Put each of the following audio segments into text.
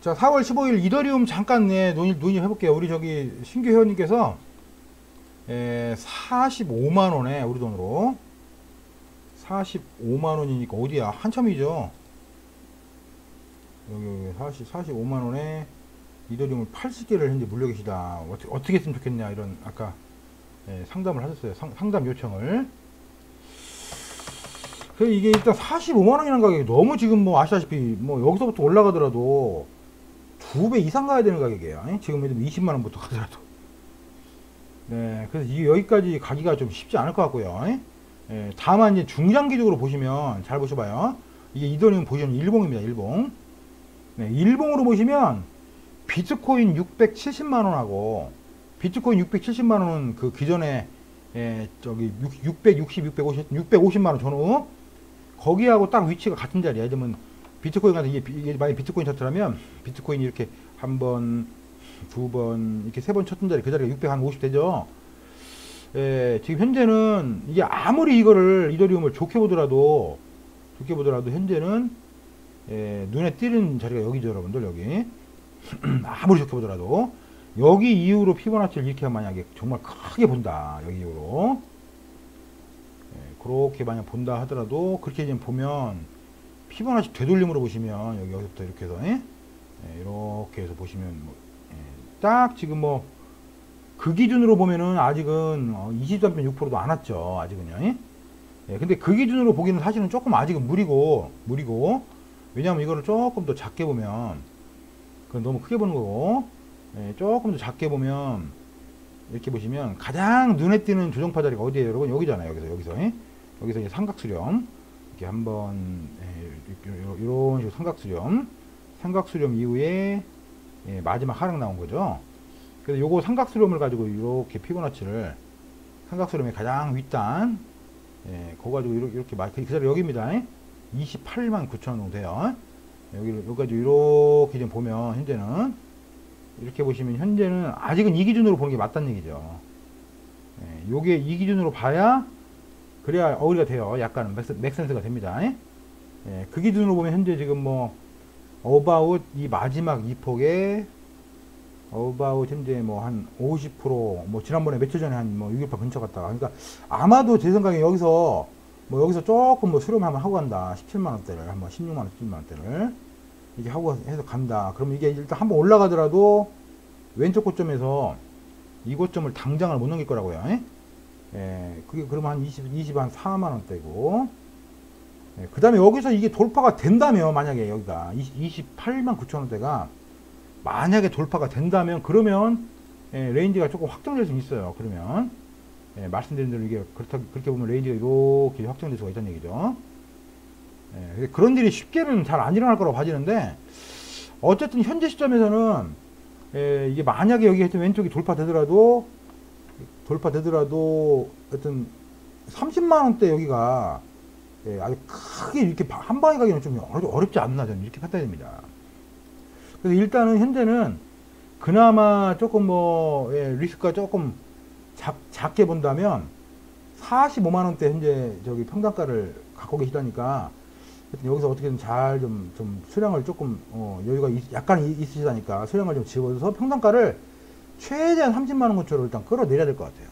자, 4월 15일 이더리움 잠깐 네, 논의, 논의 해 볼게요. 우리 저기 신규 회원님께서 에, 45만 원에 우리 돈으로 45만 원이니까 어디야? 한참이죠. 여기, 여기 40, 45만 원에 이더리움을 80개를 현재 물려 계시다. 어떻게, 어떻게 했으면 좋겠냐 이런 아까 예, 상담을 하셨어요. 상, 상담 요청을. 그 이게 일단 45만 원이라는 가격이 너무 지금 뭐 아시다시피 뭐 여기서부터 올라가더라도 두 배 이상 가야 되는 가격이에요. 예? 지금 예를 들면 20만 원부터 가더라도. 네, 그래서 이게 여기까지 가기가 좀 쉽지 않을 것 같고요. 예? 예, 다만 이제 중장기적으로 보시면 잘 보셔봐요. 이게 이더리움 보시면 일봉입니다. 일봉. 네, 일봉으로 보시면 비트코인 670만 원하고 비트코인 670만 원은 그 기존에 예, 저기 660, 650, 650만 원 전후 거기하고 딱 위치가 같은 자리야. 들면 비트코인 같은 이게, 만약 비트코인 차트라면 비트코인이 이렇게 한 번, 두 번, 이렇게 세 번 쳤던 자리 그 자리가 650 되죠. 예, 지금 현재는 이게 아무리 이거를 이더리움을 좋게 보더라도 좋게 보더라도 현재는 예, 눈에 띄는 자리가 여기죠, 여러분들 여기. 아무리 좋게 보더라도. 여기 이후로 피보나치를 이렇게 만약에 정말 크게 본다 여기 이후로. 예, 그렇게 만약 본다 하더라도 그렇게 지금 보면 피보나치 되돌림으로 보시면 여기 여기부터 이렇게 해서 예? 예, 이렇게 해서 보시면 뭐, 예, 딱 지금 뭐 그 기준으로 보면은 아직은 어, 23.6%도 안 왔죠 아직은요 예? 예, 근데 그 기준으로 보기는 사실은 조금 아직은 무리고 무리고 왜냐하면 이거를 조금 더 작게 보면 그건 너무 크게 보는 거고 예, 조금 더 작게 보면 이렇게 보시면 가장 눈에 띄는 조정파 자리가 어디에요 여러분 여기잖아요 여기서 여기서 예? 여기서 이제 삼각수렴 이렇게 한번 예, 이런 식으로 삼각수렴. 삼각수렴 이후에 예, 마지막 하락 나온 거죠. 그래서 요거 삼각수렴을 가지고 이렇게 피보나치를 삼각수렴의 가장 윗단 예, 그거 가지고 이렇게, 이렇게 마- 그 자리 여기입니다. 28만 9천 원 정도 돼요. 여기를 여기까지 이렇게 좀 보면 현재는 이렇게 보시면 현재는 아직은 이 기준으로 보는 게 맞다는 얘기죠. 예, 요게 이 기준으로 봐야 그래야 어울리가 돼요. 약간 맥스, 맥센스가 됩니다. 예, 그 기준으로 보면 현재 지금 뭐 어바웃 이 마지막 이 폭에 어바웃 현재 뭐 한 50%뭐 지난번에 며칠 전에 한 뭐 6.18 근처 갔다가 그러니까 아마도 제 생각에 여기서 뭐 여기서 조금 뭐 수렴 한번 하고 간다 17만 원대를 한번 16만 원 17만 원대를 이게 하고 해서 간다 그러면 이게 일단 한번 올라가더라도 왼쪽 고점에서 이 고점을 당장을 못 넘길 거라고요 예? 예, 그게 그러면 한 20, 20, 한 4만 원대고 예, 그 다음에 여기서 이게 돌파가 된다면 만약에 여기가 20, 28만 9천 원대가 만약에 돌파가 된다면 그러면 예, 레인지가 조금 확정될 수 있어요 그러면 예, 말씀드린 대로 이게 그렇다, 그렇게 보면 레인지가 이렇게 확정될 수가 있다는 얘기죠. 예, 그런 일이 쉽게는 잘 안 일어날 거라고 봐지는데, 어쨌든 현재 시점에서는, 예, 이게 만약에 여기 왼쪽이 돌파되더라도, 돌파되더라도, 하여튼 30만 원대 여기가, 예, 아주 크게 이렇게 바- 한 방에 가기는 좀 어렵, 어렵지 않나, 저는 이렇게 판단이 됩니다. 그래서 일단은 현재는 그나마 조금 뭐, 예, 리스크가 조금 작, 작게 본다면 45만 원대 현재 저기 평당가를 갖고 계시다니까 여기서 어떻게든 잘 좀 좀 수량을 조금 어, 여유가 있- 약간 이- 있으시다니까 수량을 좀 집어서 평당가를 최대한 30만 원 근처로 일단 끌어내려야 될 것 같아요.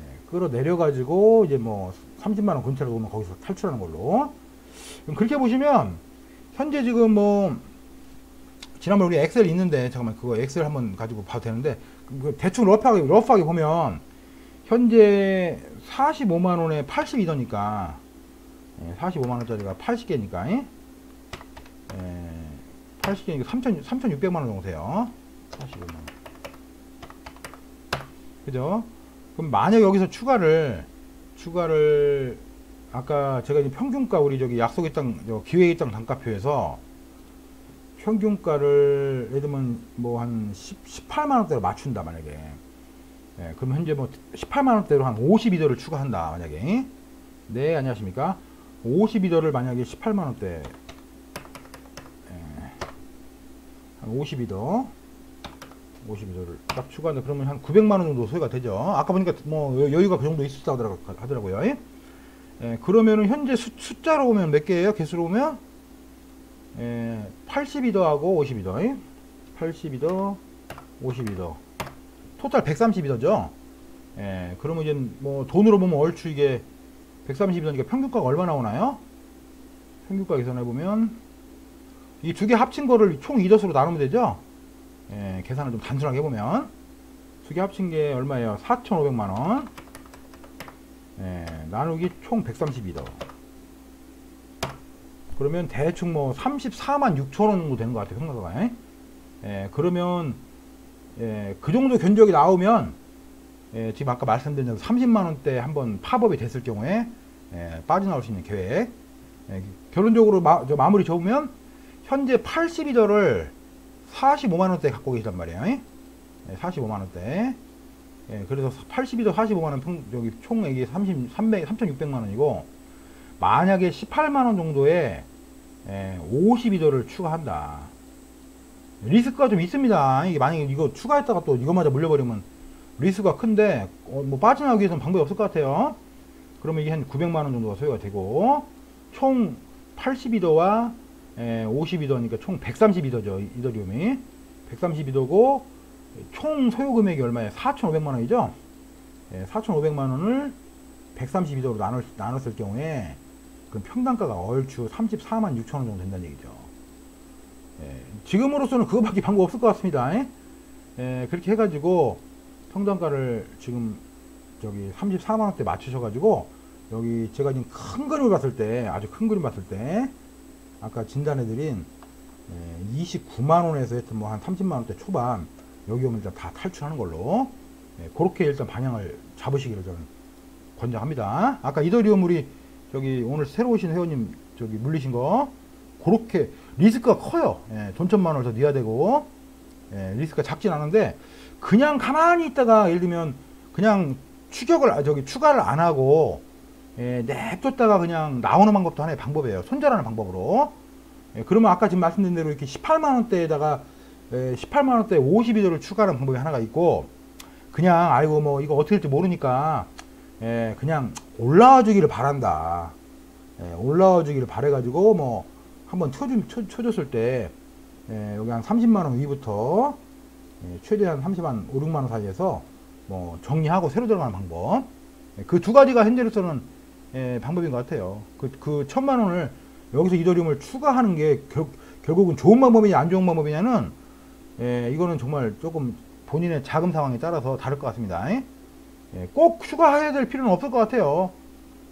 예, 끌어내려 가지고 이제 뭐 30만 원 근처로 오면 거기서 탈출하는 걸로. 그렇게 보시면 현재 지금 뭐 지난번 우리 엑셀 있는데 잠깐만 그거 엑셀 한번 가지고 봐도 되는데 그 대충 러프하게 러프하게 보면 현재 45만 원에 82더니까 45만 원짜리가 80개니까 예, 80개니까 3,000 3,600만 원 정도 돼요. 45만 원. 그죠? 그럼 만약 여기서 추가를 추가를 아까 제가 이제 평균가 우리 저기 약속의 땅, 저 기회의 땅 단가표에서 평균가를 예를 들면 뭐 한 18만 원대로 맞춘다 만약에. 예, 그럼 현재 뭐 18만 원대로 한 52더를 추가한다 만약에. 네 안녕하십니까? 52더를 만약에 18만 원대. 예, 한 52더 52더를 딱 추가한다 그러면 한 900만 원 정도 소요가 되죠 아까 보니까 뭐 여- 여유가 그 정도 하더라고- 하더라고요 예? 예, 그러면은 현재 수, 숫자로 보면 몇 개예요 개수로 보면 예, 82더하고 52더. 82더, 52더. 토탈 132더죠. 예, 그러면 이제 뭐 돈으로 보면 얼추 이게 132더니까 평균가가 얼마 나오나요? 평균가 계산해 보면 이 두 개 합친 거를 총 2덧으로 나누면 되죠. 예, 계산을 좀 단순하게 해보면 두 개 합친 게 얼마예요? 4,500만 원. 예, 나누기 총 132더. 그러면 대충 뭐 34만 6천 원 정도 되는 것 같아요. 평가가. 예, 그러면 예, 그 정도 견적이 나오면 예, 지금 아까 말씀드린 대로 30만 원대 한번 팝업이 됐을 경우에 예, 빠져나올 수 있는 계획. 예, 결론적으로 마, 저 마무리 접으면 현재 82더를 45만 원대 갖고 계시단 말이에요. 예, 45만 원대. 예, 그래서 82더 45만 원 평, 여기 총액이 30, 300, 3,600만 원이고 만약에 18만 원 정도의 예, 52더를 추가한다. 리스크가 좀 있습니다. 이게 만약에 이거 추가했다가 또 이거마저 물려버리면 리스크가 큰데 어, 뭐 빠져나오기 위해서는 방법이 없을 것 같아요. 그러면 이게 한 900만 원 정도가 소요가 되고 총 82더와 에, 52더니까 총 132더죠. 이더리움이 132더고 총 소요 금액이 얼마예요? 4,500만 원이죠. 예, 4,500만 원을 132더로 나눴, 나눴을 경우에 그 평당가가 얼추 34만 6천 원 정도 된다는 얘기죠. 예, 지금으로서는 그거밖에 방법 없을 것 같습니다. 예? 예, 그렇게 해가지고 평당가를 지금 저기 34만 원대 맞추셔가지고 여기 제가 지금 큰 그림 봤을 때 아주 큰 그림 봤을 때 아까 진단해드린 예, 29만 원에서 하여튼 뭐 한 30만 원대 초반 여기 오면 일단 다 탈출하는 걸로 예, 그렇게 일단 방향을 잡으시기를 저는 권장합니다. 아까 이더리움물이 저기 오늘 새로 오신 회원님 저기 물리신 거 그렇게 리스크가 커요. 예, 돈 천만 원을 더 내야 되고 예, 리스크가 작진 않은데 그냥 가만히 있다가 예를 들면 그냥 추격을 아, 저기 추가를 안 하고 예, 냅뒀다가 그냥 나오는 방법도 하나의 방법이에요. 손절하는 방법으로. 예, 그러면 아까 지금 말씀드린 대로 이렇게 18만 원대에다가 예, 18만 원대 52도를 추가하는 방법이 하나가 있고 그냥 아이고 뭐 이거 어떻게 될지 모르니까 예, 그냥 올라와 주기를 바란다. 예, 올라와 주기를 바래가지고 뭐 한번 쳐주, 쳐, 쳐줬을 때 예, 여기 한 30만 원 위부터 예, 최대한 30만 5, 6만 원 사이에서 뭐 정리하고 새로 들어가는 방법 예, 그두 가지가 현재로서는 예, 방법인 것 같아요. 그, 그 천만 원을 여기서 이더리움을 추가하는 게 결, 결국은 좋은 방법이냐 안 좋은 방법이냐는 예, 이거는 정말 조금 본인의 자금 상황에 따라서 다를 것 같습니다. 예, 꼭 추가해야 될 필요는 없을 것 같아요.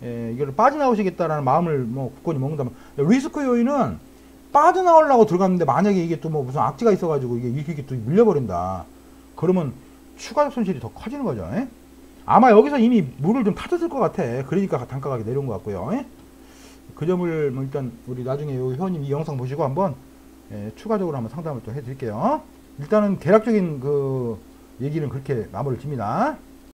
예, 이걸 빠져나오시겠다라는 마음을 뭐 굳건히 먹는다면 리스크 요인은 빠져나오려고 들어갔는데 만약에 이게 또 뭐 무슨 악재가 있어가지고 이게 이렇게 또 밀려버린다. 그러면 추가적 손실이 더 커지는 거죠. 예? 아마 여기서 이미 물을 좀 타졌을 것 같아. 그러니까 단가가 내려온 것 같고요. 예? 그 점을 뭐 일단 우리 나중에 요 회원님 이 영상 보시고 한번 예, 추가적으로 한번 상담을 또 해드릴게요. 일단은 대략적인 그 얘기는 그렇게 마무리를 짓니다.